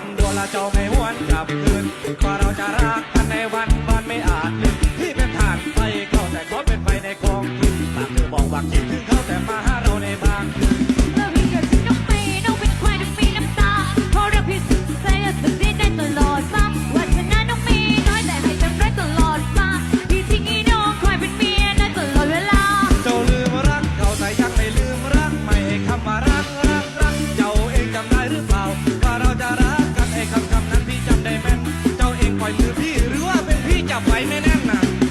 งดวละเจ้าไม่หวนกลับคืนก็เราจะรักกันในวันวันไม่อาจลืมที่เป็นทางไปเขาแต่เขาเป็นไฟในกองทุนต่างเธอบอกว่าคิดถึงเขาแต่มาหาเราในบางคืน i don't Morena.